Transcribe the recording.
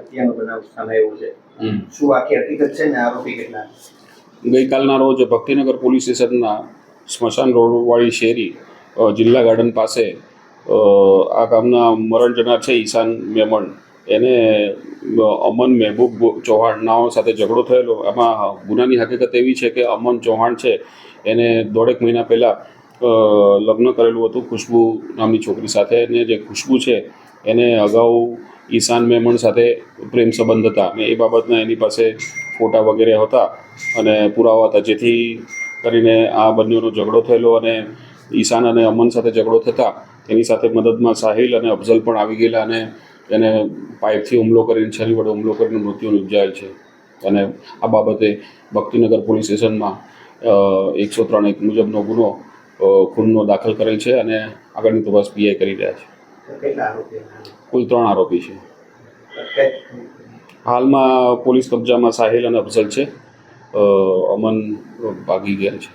હત્યાનો બનાવ સામે આવ્યો છે. શું આખી હકીકત છે ને આરોપી કેટલા? ગઈકાલના રોજ ભક્તિનગર પોલીસ સ્ટેશનના સ્મશાન રોડવાળી શેરી જિલ્લા ગાર્ડન પાસે આ ગામના મરણ જનાર છે ઈશાન મેમણ. એને અમન મહેબૂબ ચૌહાણ નાઓ સાથે ઝઘડો થયેલો. એમાં ગુનાની હકીકત એવી છે કે અમન ચૌહાણ છે. એને દોઢેક મહિના પહેલાં લગ્ન કરેલું હતું ખુશ્બુ નામની છોકરી સાથે. અને જે ખુશ્બુ છે એને અગાઉ ઈશાન મેમણ સાથે પ્રેમ સંબંધ હતા અને એ બાબતના એની પાસે ફોટા વગેરે હતા અને પુરાવા હતા. જેથી કરીને આ બંનેનો ઝઘડો થયેલો અને ઈશાન અને અમન સાથે ઝઘડો થતા એની સાથે મદદમાં સાહિલ અને અફઝલ પણ આવી ગયેલા અને એને પાઇપથી હુમલો કરીને, છરી વડે હુમલો કરીને મૃત્યુ નિપજાયેલ છે. અને આ બાબતે ભક્તિનગર પોલીસ સ્ટેશનમાં એકસો ત્રણ એક મુજબનો ગુનો ખૂનનો દાખલ કરેલ છે અને આગળની તપાસ પીઆઈ કરી રહ્યા છે. કુલ ત્રણ આરોપી છે. હાલમાં પોલીસ કબજામાં સાહિલ અને અફઝલ છે. અમન ભાગી ગયા છે.